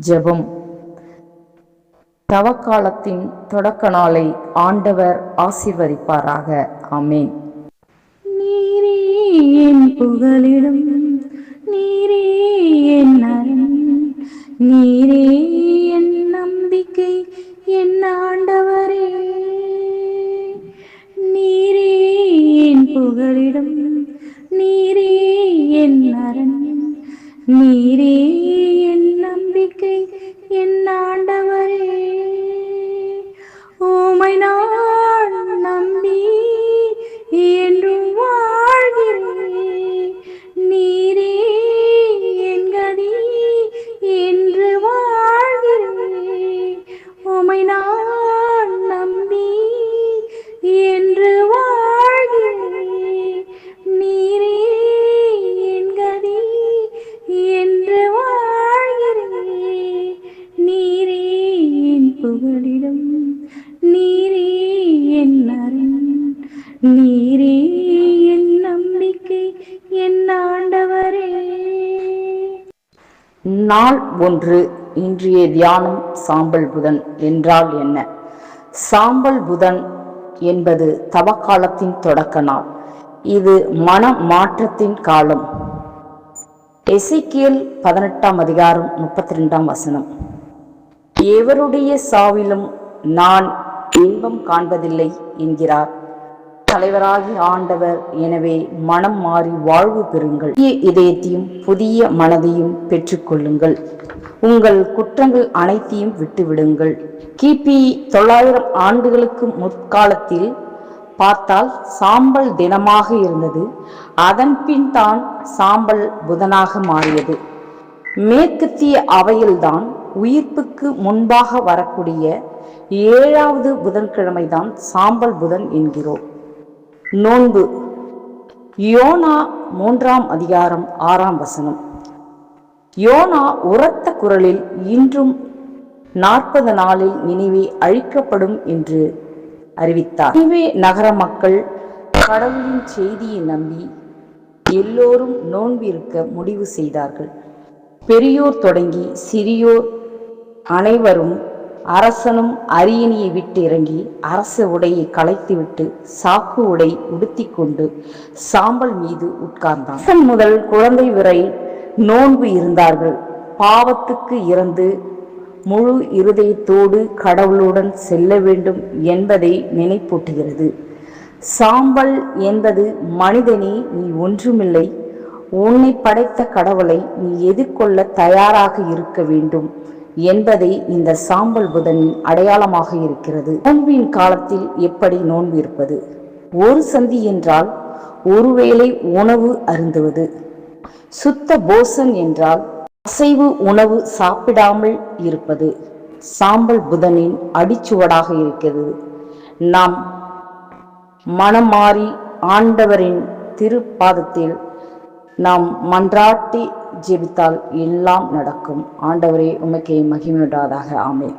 ஜெபம். தவக்காலத்தின் தொடக்க நாளை ஆண்டவர் ஆசிர்வதிப்பாராக. ஆமேன். நீரே என் நீரே என் அரண் நீரே என் நம்பிக்கை என் ஆண்டவரே. நீரே என் நீரே என் அரண் நீரே நீரே என் நம்பிக்கை என் ஆண்டவரே. நாள் ஒன்று இன்றைய தியானம் சாம்பல் புதன் என்றால் என்ன? சாம்பல் புதன் என்பது தவக்காலத்தின் தொடக்க நாள். இது மன மாற்றத்தின் காலம். எசைக்கியல் பதினெட்டாம் அதிகாரம் முப்பத்தி ரெண்டாம் வசனம். எவருடைய சாவிலும் நான் இன்பம் காண்பதில்லை என்கிறார். தலைவராகி ஆண்டவர். எனவே மனம் மாறி வாழ்வு பெறுங்கள். புதிய இதயத்தையும் புதிய மனதையும் பெற்றுக்கொள்ளுங்கள். உங்கள் குற்றங்கள் அனைத்தையும் விட்டுவிடுங்கள். கிபி தொள்ளாயிரம் ஆண்டுகளுக்கு முற்காலத்தில் பார்த்தால் சாம்பல் தினமாக இருந்தது. அதன் பின் தான் சாம்பல் புதனாக மாறியது. மேற்கத்திய அவையில்தான் உயிர்ப்புக்கு முன்பாக வரக்கூடிய ஏழாவது புதன்கிழமைதான் சாம்பல் புதன் என்கிறோம். நோன்பு. யோனா மூன்றாம் அதிகாரம் ஆறாம் வசனம். யோனா உரத்த குரலில் இன்றும் நாற்பது நாளில் நினைவே அழிக்கப்படும் என்று அறிவித்தார். நினைவே நகர மக்கள் கடவுளின் செய்தியை நம்பி எல்லோரும் நோன்பிருக்க முடிவு செய்தார்கள். பெரியோர் தொடங்கி சிறியோர் அனைவரும் அரசனும் அரியணையை விட்டு இறங்கி அரச உடையை களைத்துவிட்டு சாக்கு உடை உடுத்தி கொண்டு சாம்பல் மீது உட்கார்ந்தான். அரசன் முதல் குழந்தை வரை நோன்பு இருந்தார்கள். பாவத்துக்கு இறந்து முழு இருதயத்தோடு கடவுளுடன் செல்ல வேண்டும் என்பதை நினைப்பூட்டுகிறது. சாம்பல் என்பது மனிதனே நீ ஒன்றுமில்லை. உன்னை படைத்த கடவுளை நீ எதிர்கொள்ள தயாராக இருக்க வேண்டும். என்பதை இந்த சாம்பல் புதனின் அடையாளமாக இருக்கிறது. நோன்பின் காலத்தில் எப்படி நோன்பு இருப்பது? ஒரு சந்தி என்றால் ஒருவேளை உணவு அருந்துவது. சுத்த போசன் என்றால் அசைவு உணவு சாப்பிடாமல் இருப்பது. சாம்பல் புதனின் அடிச்சுவடாக இருக்கிறது. நாம் மனம் மாறி ஆண்டவரின் திருப்பாதத்தில் நாம் மன்றாட்டி ஜெபித்தால் எல்லாம் நடக்கும். ஆண்டவரே உமக்கே மகிமையுடாதாக ஆமே